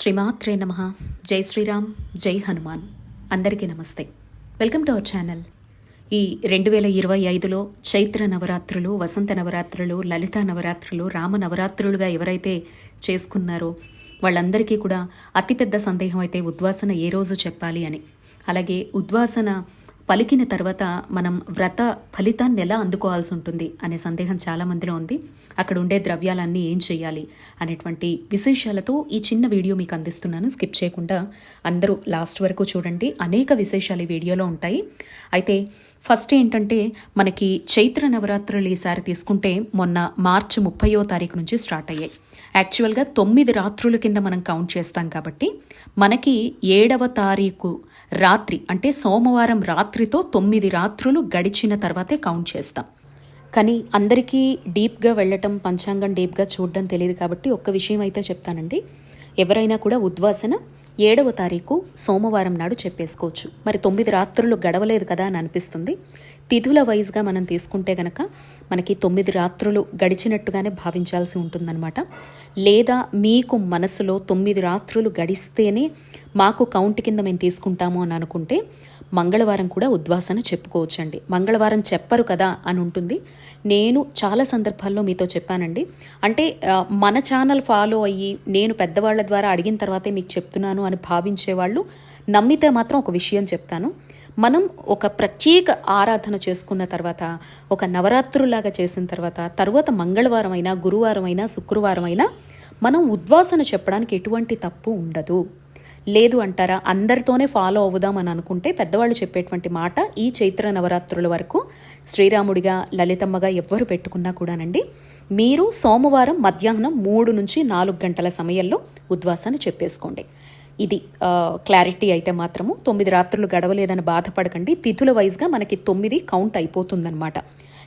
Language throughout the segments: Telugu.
శ్రీమాత్రే నమ. జై శ్రీరామ్ జై హనుమాన్. అందరికీ నమస్తే. Welcome to our channel. ఈ రెండు వేల ఇరవై ఐదులో చైత్ర నవరాత్రులు వసంత నవరాత్రులు లలిత నవరాత్రులు రామ నవరాత్రులుగా ఎవరైతే చేసుకున్నారో వాళ్ళందరికీ కూడా అతిపెద్ద సందేహం అయితే ఉద్వాసన ఏ రోజు చెప్పాలి అని. అలాగే ఉద్వాసన పలికిన తర్వాత మనం వ్రత ఫలితాన్ని ఎలా అందుకోవాల్సి ఉంటుంది అనే సందేహం చాలా మందిలో ఉంది. అక్కడ ఉండే ద్రవ్యాలన్నీ ఏం చేయాలి అనేటువంటి విశేషాలతో ఈ చిన్న వీడియో మీకు అందిస్తున్నాను. స్కిప్ చేయకుండా అందరూ లాస్ట్ వరకు చూడండి. అనేక విశేషాలు ఈ వీడియోలో ఉంటాయి. అయితే ఫస్ట్ ఏంటంటే మనకి చైత్ర నవరాత్రులు ఈసారి తీసుకుంటే మొన్న మార్చి ముప్పయో తారీఖు నుంచి స్టార్ట్ అయ్యాయి. యాక్చువల్గా తొమ్మిది రాత్రుల కింద మనం కౌంట్ చేస్తాం కాబట్టి మనకి ఏడవ తారీఖు రాత్రి అంటే సోమవారం రాత్రితో తొమ్మిది రాత్రులు గడిచిన తర్వాతే కౌంట్ చేస్తాం. కానీ అందరికీ డీప్గా వెళ్ళటం పంచాంగం డీప్గా చూడడం తెలియదు కాబట్టి ఒక్క విషయం అయితే చెప్తానండి. ఎవరైనా కూడా ఉద్వాసన ఏడవ తారీఖు సోమవారం నాడు చెప్పేసుకోవచ్చు. మరి తొమ్మిది రాత్రులు గడవలేదు కదా అని అనిపిస్తుంది. తిథుల వైజ్గా మనం తీసుకుంటే గనక మనకి తొమ్మిది రాత్రులు గడిచినట్టుగానే భావించాల్సి ఉంటుందన్నమాట. లేదా మీకు మనసులో తొమ్మిది రాత్రులు గడిస్తేనే మాకు కౌంట్ కింద మేము తీసుకుంటాము అని అనుకుంటే మంగళవారం కూడా ఉద్వాసన చెప్పుకోవచ్చండి. మంగళవారం చెప్పరు కదా అని ఉంటుంది. నేను చాలా సందర్భాల్లో మీతో చెప్పానండి. అంటే మన ఛానల్ ఫాలో అయ్యి నేను పెద్దవాళ్ళ ద్వారా అడిగిన తర్వాతే మీకు చెప్తున్నాను అని భావించే వాళ్ళు నమ్మితే మాత్రం ఒక విషయం చెప్తాను. మనం ఒక ప్రత్యేక ఆరాధన చేసుకున్న తర్వాత ఒక నవరాత్రులాగా చేసిన తర్వాత తర్వాత మంగళవారం అయినా గురువారం అయినా శుక్రవారం అయినా మనం ఉద్వాసన చెప్పడానికి ఎటువంటి తప్పు ఉండదు. లేదు అంటారా? అందరితోనే ఫాలో అవుదాం అని అనుకుంటే పెద్దవాళ్ళు చెప్పేటువంటి మాట ఈ చైత్ర నవరాత్రుల వరకు శ్రీరాముడిగా లలితమ్మగా ఎవ్వరు పెట్టుకున్నా కూడానండి మీరు సోమవారం మధ్యాహ్నం మూడు నుంచి నాలుగు గంటల సమయంలో ఉద్వాసాన్ని చెప్పేసుకోండి. ఇది క్లారిటీ అయితే మాత్రము. తొమ్మిది రాత్రులు గడవలేదని బాధపడకండి. తిథుల వైజ్గా మనకి తొమ్మిది కౌంట్ అయిపోతుందన్నమాట.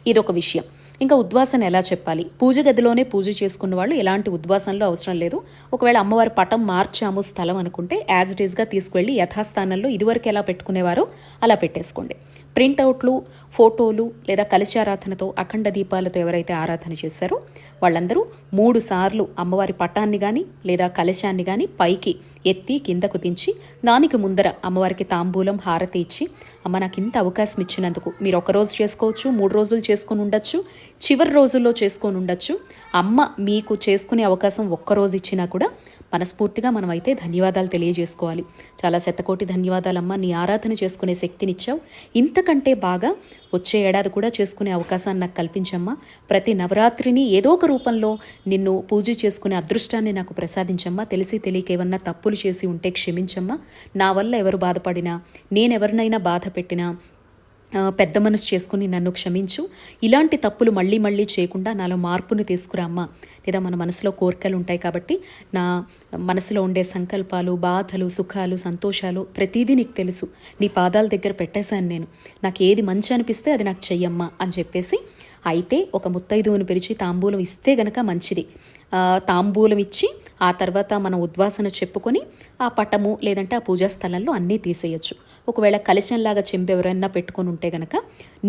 ఇదొక విషయం. ఇంకా ఉద్వాసన ఎలా చెప్పాలి? పూజ గదిలోనే పూజ చేసుకున్న వాళ్ళు ఎలాంటి ఉద్వాసనలో అవసరం లేదు. ఒకవేళ అమ్మవారి పటం మార్చాము స్థలం అనుకుంటే యాజ్ ఇట్ ఈస్గా తీసుకువెళ్ళి యథాస్థానంలో ఇదివరకు ఎలా పెట్టుకునేవారో అలా పెట్టేసుకోండి. ప్రింట్అవుట్లు ఫోటోలు లేదా కలశారాధనతో అఖండ దీపాలతో ఎవరైతే ఆరాధన చేశారో వాళ్ళందరూ మూడు సార్లు అమ్మవారి పటాన్ని కానీ లేదా కలశాన్ని కానీ పైకి ఎత్తి కిందకు దించి దానికి ముందర అమ్మవారికి తాంబూలం హారతి ఇచ్చి అమ్మ నాకు ఇంత అవకాశం ఇచ్చినందుకు. మీరు ఒక రోజు చేసుకోవచ్చు మూడు రోజులు చేసుకుని ఉండొచ్చు. చివరి రోజుల్లో చేసుకొని ఉండొచ్చు. అమ్మ మీకు చేసుకునే అవకాశం ఒక్కరోజు ఇచ్చినా కూడా మనస్ఫూర్తిగా మనం అయితే ధన్యవాదాలు తెలియజేసుకోవాలి. చాలా శతకోటి ధన్యవాదాలమ్మ. నీ ఆరాధన చేసుకునే శక్తినిచ్చావు. ఇంతకంటే బాగా వచ్చే ఏడాది కూడా చేసుకునే అవకాశాన్ని నాకు కల్పించమ్మా. ప్రతి నవరాత్రిని ఏదో ఒక రూపంలో నిన్ను పూజ చేసుకునే అదృష్టాన్ని నాకు ప్రసాదించమ్మా. తెలిసి తెలియక ఏమన్నా తప్పులు చేసి ఉంటే క్షమించమ్మా. నా వల్ల ఎవరు బాధపడినా నేనెవరినైనా బాధ పెట్టినా పెద్ద మనసు చేసుకుని నన్ను క్షమించు. ఇలాంటి తప్పులు మళ్ళీ మళ్ళీ చేయకుండా నాలో మార్పును తీసుకురా లేదా మన మనసులో కోరికలు ఉంటాయి కాబట్టి నా మనసులో ఉండే సంకల్పాలు బాధలు సుఖాలు సంతోషాలు ప్రతిదీ నీకు తెలుసు. నీ పాదాల దగ్గర పెట్టేశాను నేను. నాకు ఏది మంచి అనిపిస్తే అది నాకు చెయ్యమ్మా అని చెప్పేసి అయితే ఒక ముత్తైదువును పిలిచి తాంబూలం ఇస్తే గనక మంచిది. తాంబూలం ఇచ్చి ఆ తర్వాత మనం ఉద్వాసన చెప్పుకొని ఆ పటము లేదంటే ఆ పూజా స్థలంలో అన్నీ తీసేయచ్చు. ఒకవేళ కలశంలాగా చెంపు ఎవరైనా పెట్టుకొని ఉంటే గనక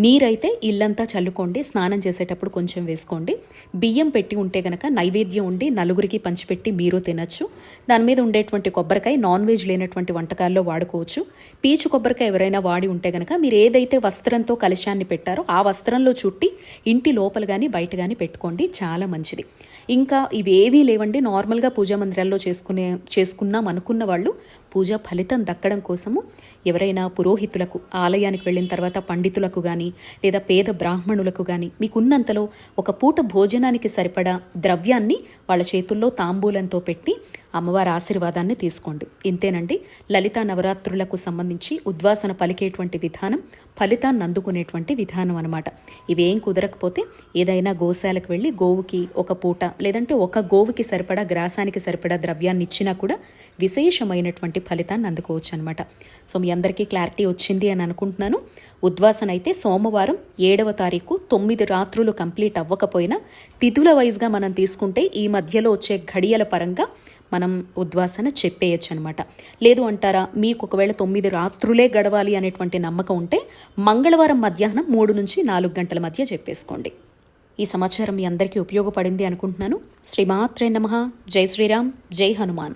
నీరైతే ఇల్లంతా చల్లుకోండి స్నానం చేసేటప్పుడు కొంచెం వేసుకోండి. బియ్యం పెట్టి ఉంటే గనక నైవేద్యం ఉండి నలుగురికి పంచిపెట్టి మీరు తినచ్చు. దాని మీద ఉండేటువంటి కొబ్బరికాయ నాన్ వెజ్ లేనటువంటి వంటకాల్లో వాడుకోవచ్చు. పీచు కొబ్బరికాయ ఎవరైనా వాడి ఉంటే గనక మీరు ఏదైతే వస్త్రంతో కలశాన్ని పెట్టారో ఆ వస్త్రంలో చుట్టి ఇంటి లోపల కానీ బయట కానీ పెట్టుకోండి చాలా మంచిది. ఇంకా ఇవేవీ లేవండి. నార్మల్గా పూజా మందిరాల్లో చేసుకునే చేసుకున్నాం అనుకున్న వాళ్ళు పూజ ఫలితం దక్కడం కోసము ఎవరైనా పురోహితులకు ఆలయానికి వెళ్ళిన తర్వాత పండితులకు కానీ లేదా పేద బ్రాహ్మణులకు కానీ మీకున్నంతలో ఒక పూట భోజనానికి సరిపడా ద్రవ్యాన్ని వాళ్ళ చేతుల్లో తాంబూలంతో పెట్టి అమ్మవారి ఆశీర్వాదాన్ని తీసుకోండి. ఇంతేనండి లలిత నవరాత్రులకు సంబంధించి ఉద్వాసన పలికేటువంటి విధానం ఫలితాన్ని అందుకునేటువంటి విధానం అనమాట ఇవేం కుదరకపోతే ఏదైనా గోశాలకు వెళ్ళి గోవుకి ఒక పూట లేదంటే ఒక గోవుకి సరిపడా గ్రాసానికి సరిపడా ద్రవ్యాన్ని ఇచ్చినా కూడా విశేషమైనటువంటి ఫలితాన్ని అందుకోవచ్చు అనమాట సో మీ అందరికీ క్లారిటీ వచ్చింది అని అనుకుంటున్నాను. ఉద్వాసన అయితే సోమవారం ఏడవ తారీఖు తొమ్మిది రాత్రులు కంప్లీట్ అవ్వకపోయినా తిథుల వైజ్గా మనం తీసుకుంటే ఈ మధ్యలో వచ్చే ఘడియల పరంగా మనం ఉద్వాసన చెప్పేయచ్చు అనమాట లేదు అంటారా మీకు ఒకవేళ తొమ్మిది రాత్రులే గడవాలి అనేటువంటి నమ్మకం ఉంటే మంగళవారం మధ్యాహ్నం మూడు నుంచి నాలుగు గంటల మధ్య చెప్పేసుకోండి. ఈ సమాచారం మీ అందరికీ ఉపయోగపడింది అనుకుంటున్నాను. శ్రీమాత్రే నమ. జై శ్రీరామ్. జై హనుమాన్.